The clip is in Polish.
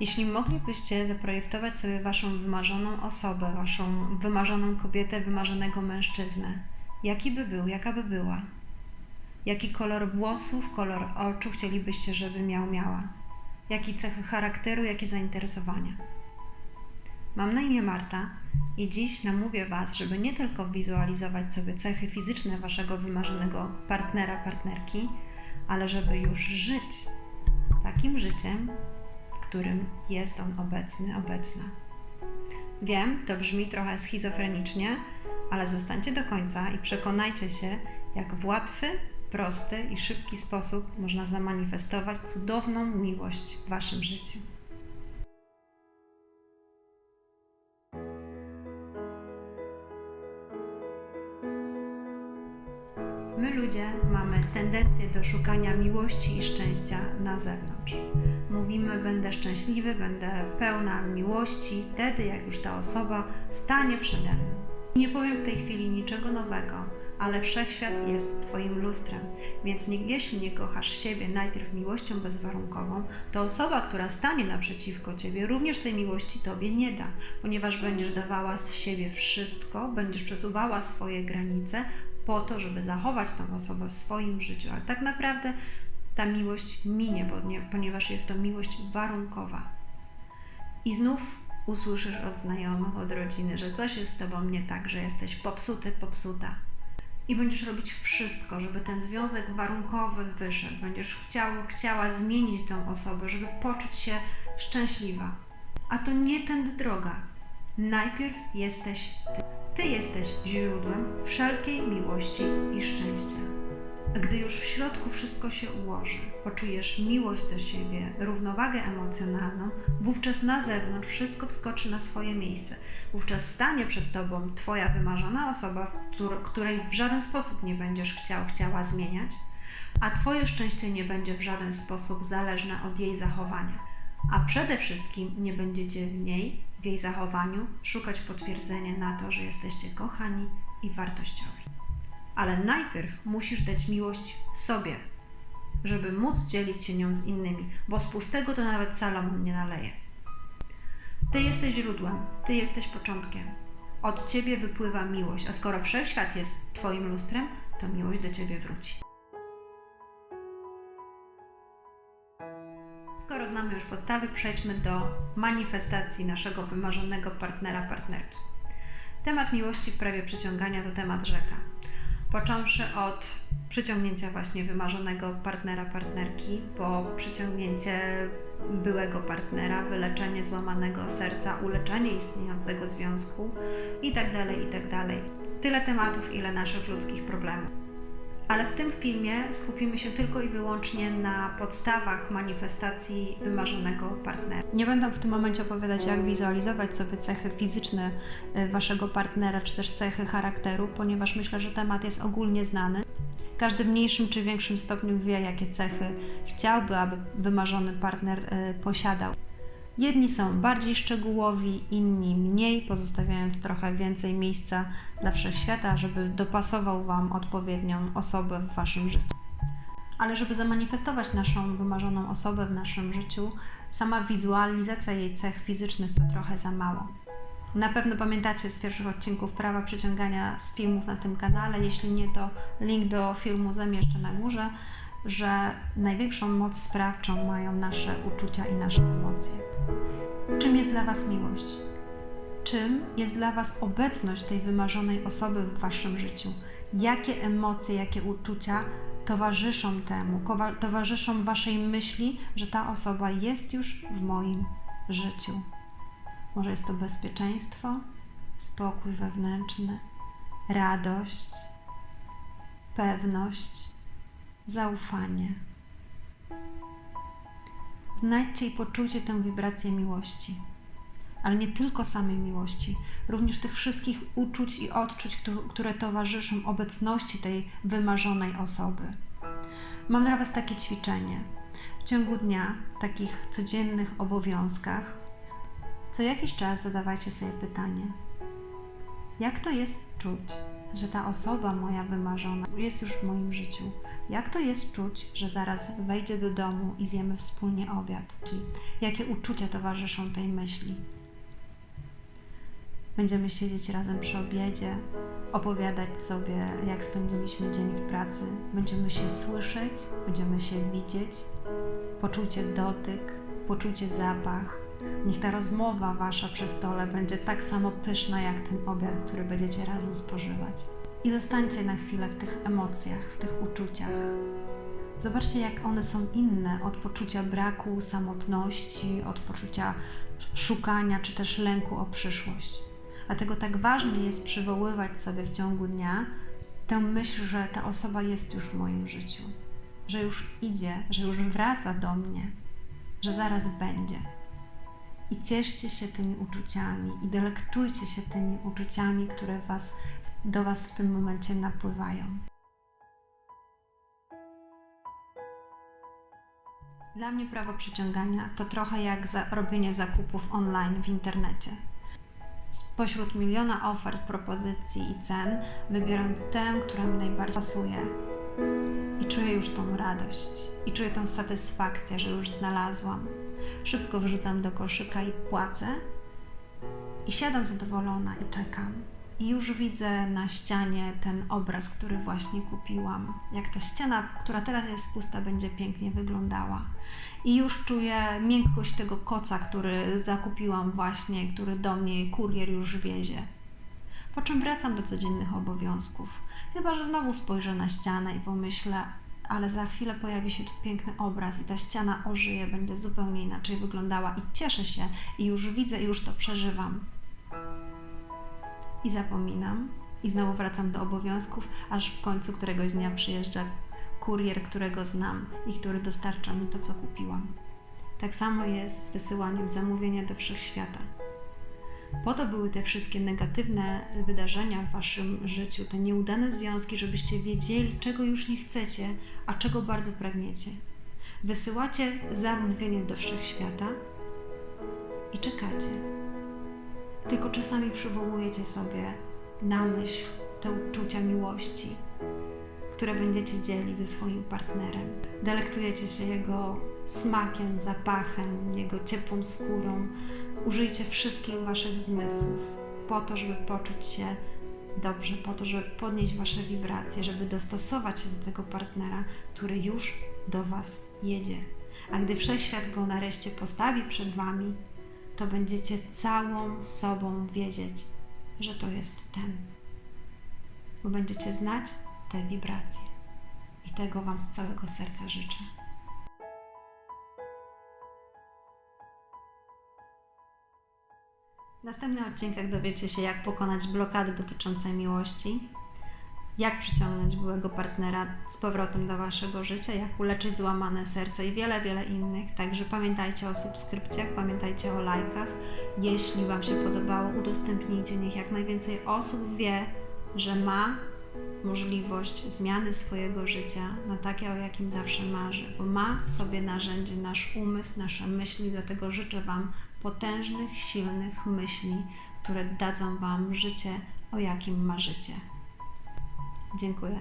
Jeśli moglibyście zaprojektować sobie waszą wymarzoną osobę, waszą wymarzoną kobietę, wymarzonego mężczyznę, jaki by był, jaka by była? Jaki kolor włosów, kolor oczu chcielibyście, żeby miał, miała? Jakie cechy charakteru, jakie zainteresowania? Mam na imię Marta i dziś namówię Was, żeby nie tylko wizualizować sobie cechy fizyczne Waszego wymarzonego partnera, partnerki, ale żeby już żyć takim życiem, którym jest on obecny, obecna. Wiem, to brzmi trochę schizofrenicznie, ale zostańcie do końca i przekonajcie się, jak w łatwy, prosty i szybki sposób można zamanifestować cudowną miłość w Waszym życiu. My ludzie mamy tendencję do szukania miłości i szczęścia na zewnątrz. Mówimy, będę szczęśliwy, będę pełna miłości wtedy, jak już ta osoba stanie przede mną. Nie powiem w tej chwili niczego nowego, ale wszechświat jest Twoim lustrem, więc nie, jeśli nie kochasz siebie najpierw miłością bezwarunkową, to osoba, która stanie naprzeciwko Ciebie, również tej miłości Tobie nie da, ponieważ będziesz dawała z siebie wszystko, będziesz przesuwała swoje granice po to, żeby zachować tą osobę w swoim życiu, ale tak naprawdę ta miłość minie, ponieważ jest to miłość warunkowa. I znów usłyszysz od znajomych, od rodziny, że coś jest z tobą nie tak, że jesteś popsuty, popsuta. I będziesz robić wszystko, żeby ten związek warunkowy wyszedł. Będziesz chciał, chciała zmienić tą osobę, żeby poczuć się szczęśliwa. A to nie tędy droga. Najpierw jesteś ty. Ty jesteś źródłem wszelkiej miłości i szczęścia. A gdy już w środku wszystko się ułoży, poczujesz miłość do siebie, równowagę emocjonalną, wówczas na zewnątrz wszystko wskoczy na swoje miejsce. Wówczas stanie przed tobą Twoja wymarzona osoba, której w żaden sposób nie będziesz chciał, chciała zmieniać, a Twoje szczęście nie będzie w żaden sposób zależne od jej zachowania. A przede wszystkim nie będziecie w niej, w jej zachowaniu, szukać potwierdzenia na to, że jesteście kochani i wartościowi ale najpierw musisz dać miłość sobie, żeby móc dzielić się nią z innymi, bo z pustego to nawet Salomon nie naleje. Ty jesteś źródłem, ty jesteś początkiem. Od ciebie wypływa miłość, a skoro wszechświat jest twoim lustrem, to miłość do ciebie wróci. Skoro znamy już podstawy, przejdźmy do manifestacji naszego wymarzonego partnera, partnerki. Temat miłości w prawie przyciągania to temat rzeka począwszy od przyciągnięcia właśnie wymarzonego partnera, partnerki, po przyciągnięcie byłego partnera, wyleczenie złamanego serca, uleczenie istniejącego związku itd., tak itd. Tak Tyle tematów, ile naszych ludzkich problemów ale w tym filmie skupimy się tylko i wyłącznie na podstawach manifestacji wymarzonego partnera. Nie będę w tym momencie opowiadać, jak wizualizować sobie cechy fizyczne y, waszego partnera, czy też cechy charakteru, ponieważ myślę, że temat jest ogólnie znany. Każdy w mniejszym czy większym stopniu wie, jakie cechy chciałby, aby wymarzony partner y, posiadał. Jedni są bardziej szczegółowi, inni mniej, pozostawiając trochę więcej miejsca dla wszechświata, żeby dopasował Wam odpowiednią osobę w Waszym życiu. Ale żeby zamanifestować naszą wymarzoną osobę w naszym życiu, sama wizualizacja jej cech fizycznych to trochę za mało. Na pewno pamiętacie z pierwszych odcinków prawa przyciągania z filmów na tym kanale. Jeśli nie, to link do filmu zamieszczę na górze że największą moc sprawczą mają nasze uczucia i nasze emocje. Czym jest dla Was miłość? Czym jest dla Was obecność tej wymarzonej osoby w Waszym życiu? Jakie emocje, jakie uczucia towarzyszą temu, towarzyszą Waszej myśli, że ta osoba jest już w moim życiu? Może jest to bezpieczeństwo, spokój wewnętrzny, radość, pewność zaufanie. Znajdźcie i poczujcie tę wibrację miłości. Ale nie tylko samej miłości, również tych wszystkich uczuć i odczuć, które towarzyszą obecności tej wymarzonej osoby. Mam dla Was takie ćwiczenie. W ciągu dnia, w takich codziennych obowiązkach, co jakiś czas zadawajcie sobie pytanie: jak to jest czuć, że ta osoba moja wymarzona jest już w moim życiu. Jak to jest czuć, że zaraz wejdzie do domu i zjemy wspólnie obiad? Jakie uczucia towarzyszą tej myśli? Będziemy siedzieć razem przy obiedzie, opowiadać sobie, jak spędziliśmy dzień w pracy. Będziemy się słyszeć, będziemy się widzieć. Poczujcie dotyk, poczujcie zapach. Niech ta rozmowa wasza przy stole będzie tak samo pyszna, jak ten obiad, który będziecie razem spożywać. I zostańcie na chwilę w tych emocjach, w tych uczuciach. Zobaczcie, jak one są inne od poczucia braku, samotności, od poczucia szukania czy też lęku o przyszłość. Dlatego tak ważne jest przywoływać sobie w ciągu dnia tę myśl, że ta osoba jest już w moim życiu, że już idzie, że już wraca do mnie, że zaraz będzie. I cieszcie się tymi uczuciami i delektujcie się tymi uczuciami, które was, do Was w tym momencie napływają. Dla mnie prawo przyciągania to trochę jak za robienie zakupów online w internecie. Spośród miliona ofert, propozycji i cen wybieram tę, która mi najbardziej pasuje. I czuję już tą radość, i czuję tą satysfakcję, że już znalazłam. Szybko wrzucam do koszyka i płacę, i siadam zadowolona i czekam. I już widzę na ścianie ten obraz, który właśnie kupiłam. Jak ta ściana, która teraz jest pusta, będzie pięknie wyglądała. I już czuję miękkość tego koca, który zakupiłam właśnie, który do mnie kurier już wiezie. Po czym wracam do codziennych obowiązków. Chyba, że znowu spojrzę na ścianę i pomyślę, ale za chwilę pojawi się tu piękny obraz i ta ściana ożyje, będzie zupełnie inaczej wyglądała i cieszę się i już widzę i już to przeżywam i zapominam i znowu wracam do obowiązków, aż w końcu któregoś dnia przyjeżdża kurier, którego znam i który dostarcza mi to, co kupiłam. Tak samo jest z wysyłaniem zamówienia do wszechświata. Po to były te wszystkie negatywne wydarzenia w waszym życiu, te nieudane związki, żebyście wiedzieli, czego już nie chcecie, a czego bardzo pragniecie. Wysyłacie zamówienie do wszechświata i czekacie tylko czasami przywołujecie sobie na myśl te uczucia miłości, które będziecie dzielić ze swoim partnerem. Delektujecie się jego smakiem, zapachem, jego ciepłą skórą. Użyjcie wszystkich waszych zmysłów po to, żeby poczuć się dobrze, po to, żeby podnieść wasze wibracje, żeby dostosować się do tego partnera, który już do was jedzie. A gdy wszechświat go nareszcie postawi przed wami, to będziecie całą sobą wiedzieć, że to jest ten. Bo będziecie znać te wibracje. I tego Wam z całego serca życzę. W następnych odcinkach dowiecie się, jak pokonać blokady dotyczące miłości, jak przyciągnąć byłego partnera z powrotem do Waszego życia, jak uleczyć złamane serce i wiele, wiele innych. Także pamiętajcie o subskrypcjach, pamiętajcie o lajkach. Jeśli Wam się podobało, udostępnijcie, niech jak najwięcej osób wie, że ma możliwość zmiany swojego życia na takie, o jakim zawsze marzy, bo ma w sobie narzędzie nasz umysł, nasze myśli, dlatego życzę Wam potężnych, silnych myśli, które dadzą Wam życie, o jakim marzycie. Dziękuję.